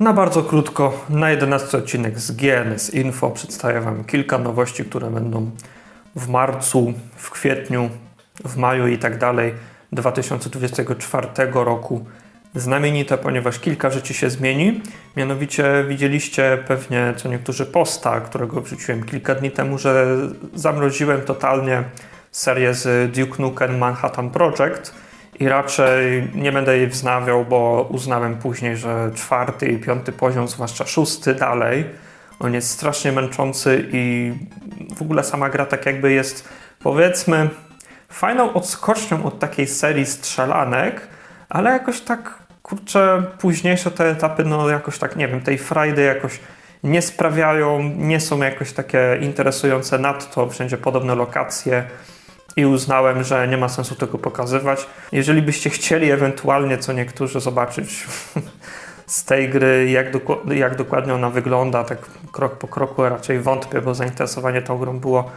Na bardzo krótko, na 11 odcinek z GNS Info przedstawię Wam kilka nowości, które będą w marcu, w kwietniu, w maju i tak dalej 2024 roku znamienite, ponieważ kilka rzeczy się zmieni. Mianowicie widzieliście pewnie co niektórzy posta, którego wrzuciłem kilka dni temu, że zamroziłem totalnie serię z Duke Nukem Manhattan Project i raczej nie będę jej wznawiał, bo uznałem później, że czwarty i piąty poziom, zwłaszcza szósty dalej, on jest strasznie męczący i w ogóle sama gra tak jakby jest powiedzmy fajną odskocznią od takiej serii strzelanek, ale jakoś tak kurczę późniejsze te etapy no jakoś tak nie wiem, tej frajdy jakoś nie sprawiają, nie są jakoś takie interesujące nadto, wszędzie podobne lokacje i uznałem, że nie ma sensu tego pokazywać. Jeżeli byście chcieli ewentualnie co niektórzy zobaczyć z tej gry, jak, doku- jak dokładnie ona wygląda, tak krok po kroku raczej wątpię, bo zainteresowanie tą grą było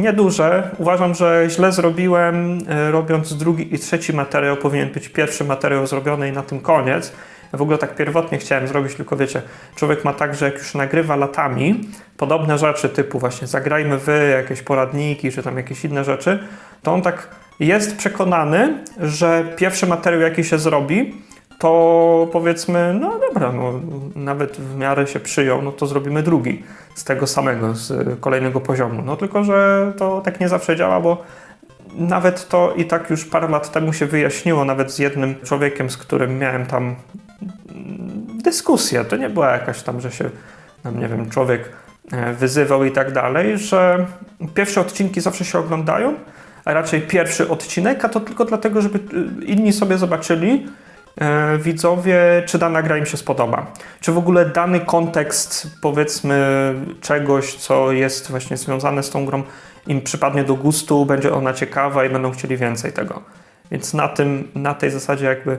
nieduże. Uważam, że źle zrobiłem, e, robiąc drugi i trzeci materiał. Powinien być pierwszy materiał zrobiony i na tym koniec. W ogóle tak pierwotnie chciałem zrobić, tylko wiecie, człowiek ma tak, że jak już nagrywa latami podobne rzeczy typu właśnie zagrajmy wy, jakieś poradniki, czy tam jakieś inne rzeczy, to on tak jest przekonany, że pierwszy materiał jaki się zrobi, to powiedzmy, no dobra, no, nawet w miarę się przyjął, no to zrobimy drugi z tego samego, z kolejnego poziomu. No tylko, że to tak nie zawsze działa, bo nawet to i tak już parę lat temu się wyjaśniło, nawet z jednym człowiekiem, z którym miałem tam dyskusję. To nie była jakaś tam, że się, tam, nie wiem, człowiek e, wyzywał i tak dalej, że pierwsze odcinki zawsze się oglądają, a raczej pierwszy odcinek, a to tylko dlatego, żeby e, inni sobie zobaczyli, e, widzowie, czy dana gra im się spodoba. Czy w ogóle dany kontekst, powiedzmy, czegoś, co jest właśnie związane z tą grą, im przypadnie do gustu, będzie ona ciekawa i będą chcieli więcej tego. Więc na, tym, na tej zasadzie jakby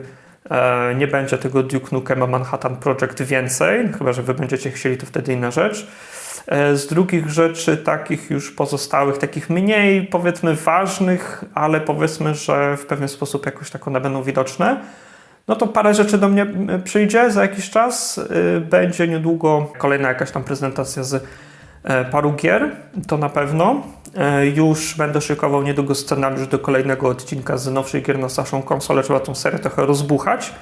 nie będzie tego Duke Nukema Manhattan Project więcej, chyba że wy będziecie chcieli, to wtedy inna rzecz. E, z drugich rzeczy, takich już pozostałych, takich mniej powiedzmy ważnych, ale powiedzmy, że w pewien sposób jakoś tak one będą widoczne, no to parę rzeczy do mnie e, przyjdzie za jakiś czas. E, Będzie niedługo kolejna jakaś tam prezentacja z e, paru gier, to na pewno. E, Już będę szykował niedługo scenariusz do kolejnego odcinka z nowszych gier na starszą konsolę. Trzeba tą serię trochę rozbuchać.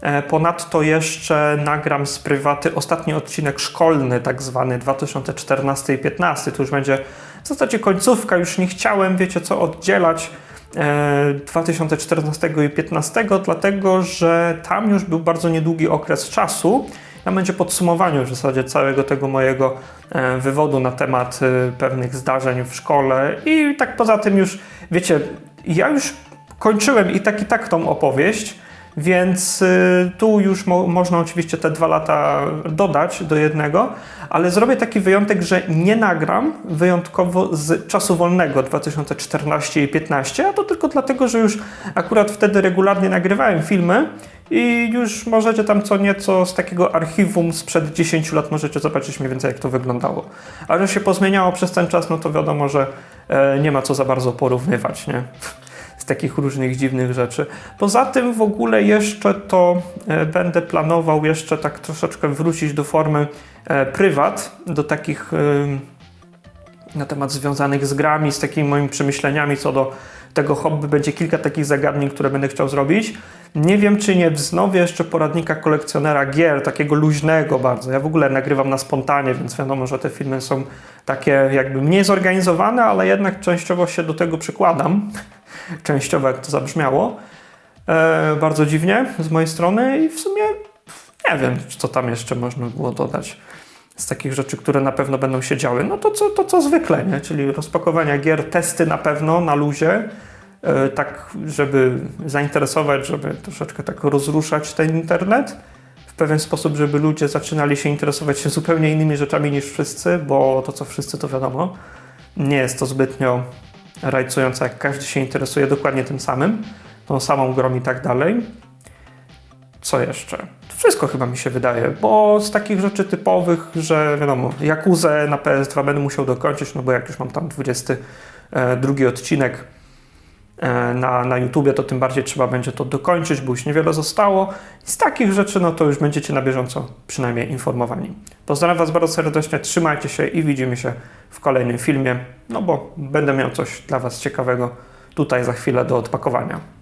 E, Ponadto jeszcze nagram z prywaty ostatni odcinek szkolny, tak zwany 2014 i 15. To już będzie w zasadzie końcówka. Już nie chciałem, wiecie co, oddzielać e, 2014 i 2015, dlatego że tam już był bardzo niedługi okres czasu. Tam będzie podsumowanie w zasadzie całego tego mojego e, wywodu na temat e, pewnych zdarzeń w szkole. I tak poza tym już, wiecie, ja już kończyłem i tak i tak tą opowieść, więc y, tu już mo można oczywiście te dwa lata dodać do jednego, ale zrobię taki wyjątek, że nie nagram wyjątkowo z czasu wolnego 2014 i 15, a to tylko dlatego, że już akurat wtedy regularnie nagrywałem filmy i już możecie tam co nieco z takiego archiwum sprzed 10 lat możecie zobaczyć mniej więcej jak to wyglądało. A że się pozmieniało przez ten czas, no to wiadomo, że e, nie ma co za bardzo porównywać, nie? z takich różnych dziwnych rzeczy. Poza tym w ogóle jeszcze to e, będę planował jeszcze tak troszeczkę wrócić do formy e, prywat, do takich na temat związanych z grami, z takimi moimi przemyśleniami co do tego hobby. Będzie kilka takich zagadnień, które będę chciał zrobić. Nie wiem, czy nie wznowię jeszcze poradnika kolekcjonera gier, takiego luźnego bardzo. Ja w ogóle nagrywam na spontanie, więc wiadomo, że te filmy są takie jakby mniej zorganizowane, ale jednak częściowo się do tego przykładam. Częściowo, jak to zabrzmiało. E, bardzo dziwnie z mojej strony i w sumie nie wiem, co tam jeszcze można było dodać z takich rzeczy, które na pewno będą się działy. No to co, to co zwykle, nie? czyli rozpakowania gier, testy na pewno na luzie, tak żeby zainteresować, żeby troszeczkę tak rozruszać ten internet w pewien sposób, żeby ludzie zaczynali się interesować się zupełnie innymi rzeczami niż wszyscy, bo to co wszyscy to wiadomo, nie jest to zbytnio rajcujące, jak każdy się interesuje dokładnie tym samym, tą samą grą i tak dalej. Co jeszcze? To wszystko chyba mi się wydaje, bo z takich rzeczy typowych, że wiadomo, Jakuzę na PS2 będę musiał dokończyć, no bo jak już mam tam 22 odcinek e, na, na YouTubie, to tym bardziej trzeba będzie to dokończyć, bo już niewiele zostało. Z takich rzeczy, no to już będziecie na bieżąco przynajmniej informowani. Pozdrawiam Was bardzo serdecznie, trzymajcie się i widzimy się w kolejnym filmie, no bo będę miał coś dla Was ciekawego tutaj za chwilę do odpakowania.